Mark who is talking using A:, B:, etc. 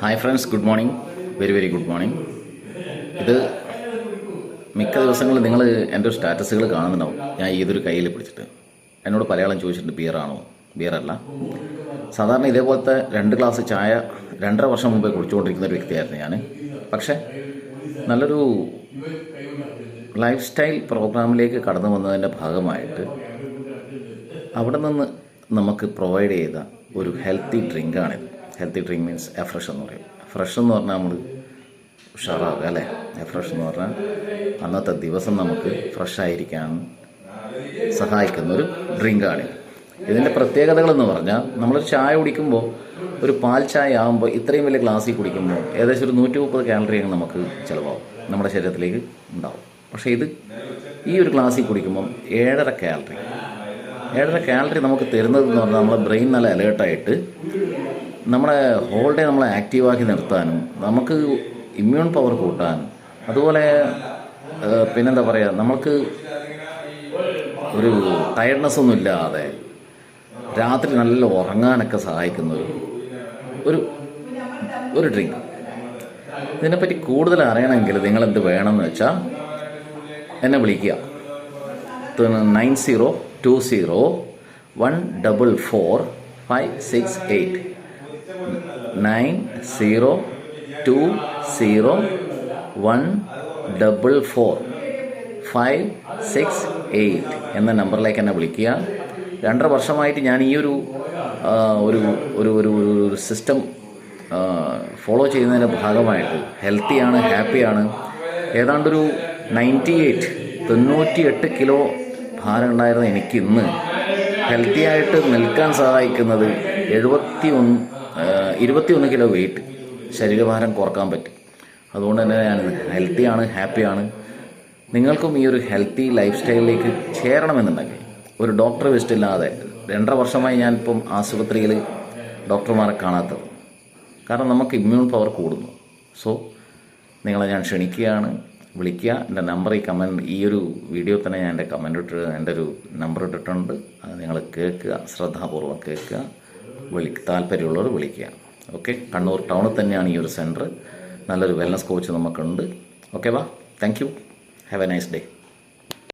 A: Hi friends good morning very very good morning ഇത് മിക്ക ദിവസങ്ങളിൽ നിങ്ങൾ എന്റെ സ്റ്റാറ്റസുകൾ കാണുന്നുണ്ടാവും. ഞാൻ ഏതൊരു കയ്യിൽ പിടിച്ചിട്ട്. എന്നോട് പലയാളം ചോദിച്ചിട്ടുണ്ട് ബിയറാണോ ബിയറല്ല സാധാരണ ഇതേപോലത്തെ രണ്ട് ഗ്ലാസ് ചായ രണ്ടര വർഷം മുമ്പേ കുടിച്ചുകൊണ്ടിരിക്കുന്ന ഒരു വ്യക്തിയായിരുന്നു ഞാൻ. പക്ഷേ നല്ലൊരു ലൈഫ് സ്റ്റൈൽ പ്രോഗ്രാമിലേക്ക് കടന്നു വന്നതിന്റെ ഭാഗമായിട്ട് അവിടെ നിന്ന് നമുക്ക് പ്രൊവൈഡ് ചെയ്ത ഒരു ഹെൽത്തി ഡ്രിങ്കാണിത് ഹെൽത്തി ഡ്രിങ്ക് മീൻസ് എഫ്രഷ് എന്ന് പറയും. ഫ്രഷ് എന്ന് പറഞ്ഞാൽ നമ്മൾ ഉഷാറാവുക അല്ലേ? എഫ്രഷ് എന്ന് പറഞ്ഞാൽ അന്നത്തെ ദിവസം നമുക്ക് ഫ്രഷ് ആയിരിക്കാൻ സഹായിക്കുന്ന ഒരു ഡ്രിങ്കാണ് ഇതിന്റെ പ്രത്യേകതകളെന്ന് പറഞ്ഞാൽ നമ്മളൊരു ചായ കുടിക്കുമ്പോൾ ഒരു പാൽ ചായ ആകുമ്പോൾ ഇത്രയും വലിയ ഗ്ലാസ്സിൽ കുടിക്കുമ്പോൾ ഏകദേശം ഒരു നൂറ്റി മുപ്പത് കാലറിയാണ് നമുക്ക് ചിലവാകും. നമ്മുടെ ശരീരത്തിലേക്ക് ഉണ്ടാവും. പക്ഷേ ഇത് ഈ ഒരു ഗ്ലാസ്സിൽ കുടിക്കുമ്പം ഏഴര കാലറി ഏഴര കാലറി നമുക്ക് തരുന്നത് എന്ന് പറഞ്ഞാൽ നമ്മുടെ ബ്രെയിൻ നല്ല അലേർട്ടായിട്ട് നമ്മുടെ ഹോൾ ഡേ നമ്മളെ ആക്റ്റീവാക്കി നിർത്താനും നമുക്ക് ഇമ്മ്യൂൺ പവർ കൂട്ടാനും അതുപോലെ പിന്നെന്താ പറയുക നമുക്ക് ഒരു ടയർഡ്നെസ് ഒന്നും ഇല്ലാതെ രാത്രി നല്ല ഉറങ്ങാനൊക്കെ സഹായിക്കുന്ന ഒരു ഒരു ഡ്രിങ്ക് ഇതിനെപ്പറ്റി കൂടുതൽ അറിയണമെങ്കിൽ നിങ്ങൾ എന്ത് വേണമെന്ന് വെച്ചാൽ എന്നെ വിളിക്കുക. Nine zero two zero one double four five six eight. Nine zero two zero one double four five six eight എന്ന നമ്പറിലേക്ക് എന്നെ വിളിക്കുക. രണ്ടര വർഷമായിട്ട് ഞാൻ ഈ ഒരു ഒരു ഒരു ഒരു സിസ്റ്റം ഫോളോ ചെയ്യുന്നതിന്റെ ഭാഗമായിട്ട് ഹെൽത്തിയാണ് ഹാപ്പിയാണ് ഏതാണ്ടൊരു നയന്റി എയ്റ്റ് തൊണ്ണൂറ്റി എട്ട് കിലോ ഭാരം ഉണ്ടായിരുന്ന എനിക്ക് ഇന്ന് ഹെൽത്തി ആയിട്ട് നിൽക്കാൻ സഹായിക്കുന്നത് എഴുപത്തി ഒന്ന് ഇരുപത്തി ഒന്ന് കിലോ വെയിറ്റ് ശരീരഭാരം കുറയ്ക്കാൻ പറ്റും. അതുകൊണ്ട് തന്നെ ഞാൻ ഹെൽത്തിയാണ് ഹാപ്പിയാണ് നിങ്ങൾക്കും ഈ ഒരു ഹെൽത്തി ലൈഫ് സ്റ്റൈലിലേക്ക് ചേരണമെന്നുണ്ടെങ്കിൽ ഒരു ഡോക്ടർ വിസിറ്റ് ഇല്ലാതെ രണ്ടര വർഷമായി ഞാനിപ്പം ആശുപത്രിയിൽ ഡോക്ടർമാരെ കാണാത്തത്. കാരണം നമുക്ക് ഇമ്മ്യൂൺ പവർ കൂടുന്നു. സോ നിങ്ങളെ ഞാൻ ക്ഷണിക്കുകയാണ് വിളിക്കുക. എന്റെ നമ്പർ ഈ കമന്റ് ഈ ഒരു വീഡിയോ തന്നെ ഞാൻ എന്റെ കമന്റ് ഇട്ട് എന്റെ ഒരു നമ്പർ ഇട്ടിട്ടുണ്ട്. അത് നിങ്ങൾ കേൾക്കുക ശ്രദ്ധാപൂർവം കേൾക്കുക. വിളി താല്പര്യമുള്ളവർ വിളിക്കുക ഓക്കെ കണ്ണൂർ ടൗണിൽ തന്നെയാണ് ഈ ഒരു സെന്റർ നല്ലൊരു വെൽനസ് കോച്ച് നമുക്കുണ്ട്. ഓക്കെ വാ. Thank you have a nice day